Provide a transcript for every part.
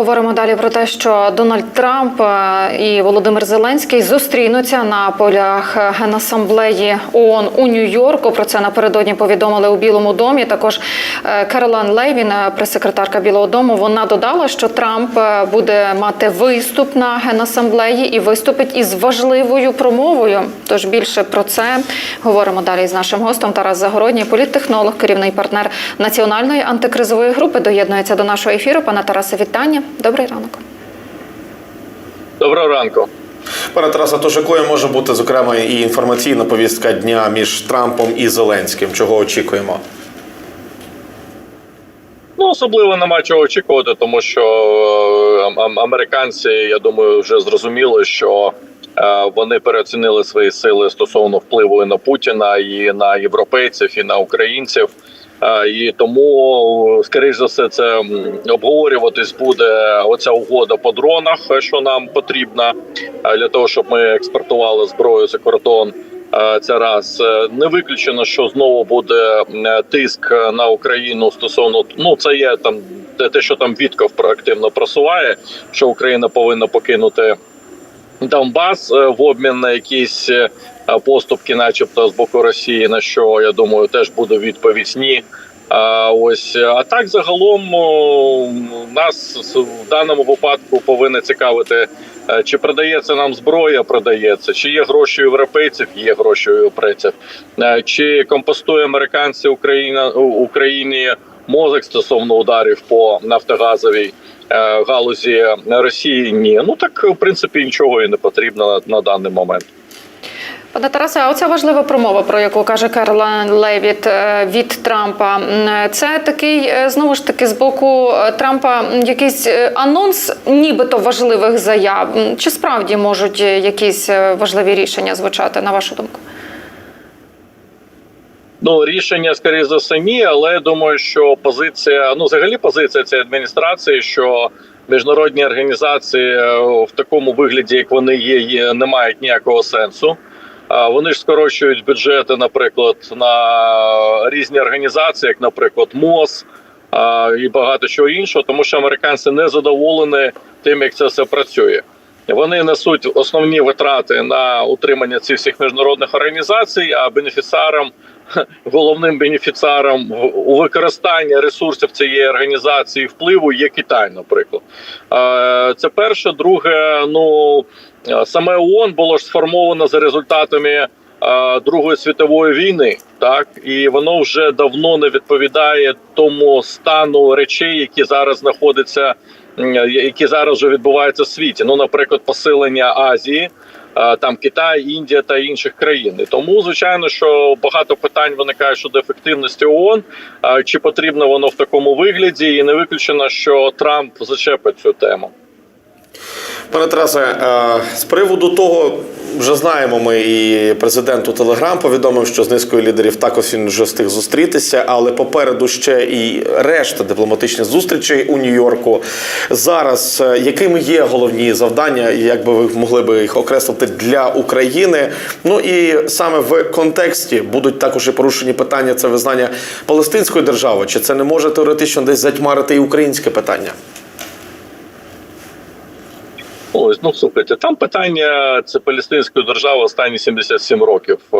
говоримо далі про те, що Дональд Трамп е, і Володимир Зеленський зустрінуться на полях генасамблеї ООН у Нью-Йорку. Про це напередодні повідомили у Білому домі. Також е, Керолан Лейвін, е, прес-секретарка Білого Дому, вона додала, що Трамп буде мати виступ на генасамблеї і виступить із важливою промовою. Тож більше про це говоримо далі з нашим гостем Тарас Загородній, політтехнолог, керівний партнер національної антикризової групи. Доєднується до нашого ефіру. Пане Тарасе, вітання. Добрий ранок. Доброго ранку. Пане Тарасе, тож якою може бути зокрема і інформаційна повістка дня між Трампом і Зеленським? Чого очікуємо? Ну особливо нема чого очікувати, тому що е, американці, я думаю, вже зрозуміли, що е, вони переоцінили свої сили стосовно впливу і на Путіна, і на європейців, і на українців. Е, І тому, скоріш за все, це обговорюватись буде оця угода по дронах, е, що нам потрібна е, для того, щоб ми експортували зброю за кордон. Це раз не виключено, що знову буде тиск на Україну стосовно ну це є там те, що там Вітков проактивно просуває, що Україна повинна покинути Донбас в обмін на якісь поступки, начебто з боку Росії, на що я думаю, теж буде відповідь ні. А ось а так загалом нас в даному випадку повинно цікавити, е, чи продається нам зброя, продається, чи є гроші європейців, є гроші європейців, Е, чи компостує американці Україна Україні мозок стосовно ударів по нафтогазовій е, галузі Росії. Ні, ну так в принципі нічого і не потрібно на, на даний момент. Пане Тарасе, а оця важлива промова, про яку каже Керолан Левіт е, від Трампа. Це такий е, знову ж таки з боку е, Трампа якийсь анонс, нібито важливих заяв. Чи справді можуть якісь важливі рішення звучати, на вашу думку? Ну рішення скоріше за ні, але я думаю, що позиція, ну взагалі позиція цієї адміністрації, що міжнародні організації в такому вигляді, як вони є не мають ніякого сенсу. Вони ж скорочують бюджети, наприклад, на різні організації, як, наприклад, МОЗ і багато чого іншого, тому що американці не задоволені тим, як це все працює. Вони несуть основні витрати на утримання цих всіх міжнародних організацій, а бенефіціарам, головним бенефіціаром у використанні ресурсів цієї організації впливу є Китай, наприклад. Е, Це перше. Друге, ну е, саме ООН було ж сформовано за результатами е, Другої світової війни, так і воно вже давно не відповідає тому стану речей, які зараз знаходяться, які зараз вже відбуваються в світі. Ну, наприклад, посилення Азії. Е, Там Китай, Індія та інших країн. Тому, звичайно, що багато питань виникає щодо ефективності ООН, е, чи потрібно воно в такому вигляді, і не виключено, що Трамп зачепить цю тему. Пане Тарасе, е, з приводу того, вже знаємо ми, і президент у Телеграм повідомив, що з низкою лідерів також він вже встиг зустрітися, але попереду ще і решта дипломатичних зустрічей у Нью-Йорку. Зараз е, якими є головні завдання, як би ви могли би їх окреслити для України? Ну і саме в контексті будуть також і порушені питання це визнання Палестинської держави. Чи це не може теоретично десь затьмарити і українське питання? Ось ну слухайте, там питання це палестинської держави останні 77 років е,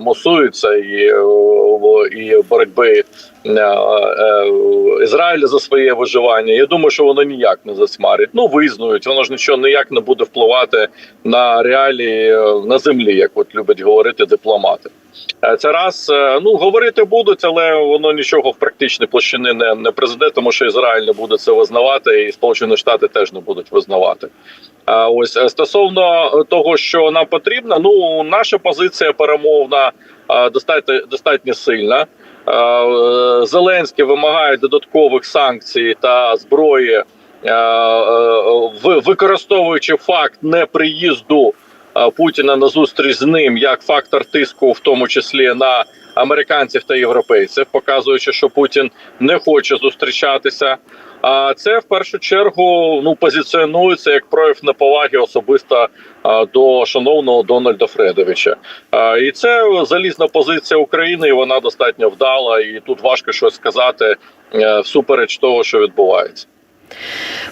мусуються і, е, і боротьби Ізраїля за своє виживання. Я думаю, що воно ніяк не засмарить. Ну визнають, воно ж нічого ніяк не буде впливати на реалії е, на землі, як от любять говорити дипломати. Е, Це раз е, ну говорити будуть, але воно нічого в практичній площини не, не призведе, тому що Ізраїль не буде це визнавати, і Сполучені Штати теж не будуть визнавати. А ось е, стосовно того, що нам потрібно, ну наша позиція перемовна е, достатньо достатньо сильна. Е, Зеленський вимагає додаткових санкцій та зброї, е, е, ви- використовуючи факт неприїзду Путіна на зустріч з ним як фактор тиску, в тому числі на американців та європейців, показуючи, що Путін не хоче зустрічатися. А це в першу чергу ну позиціонується як прояв неповаги особисто а, до шановного Дональда Фредовича. А, І це залізна позиція України, і вона достатньо вдала. І тут важко щось сказати е, всупереч того, що відбувається.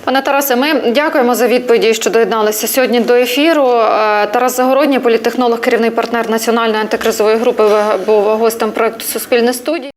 Пане Тарасе, ми дякуємо за відповіді, що доєдналися сьогодні до ефіру. Е, Тарас Загородній, політтехнолог, керівний партнер національної антикризової групи, був гостем проекту Суспільне студії.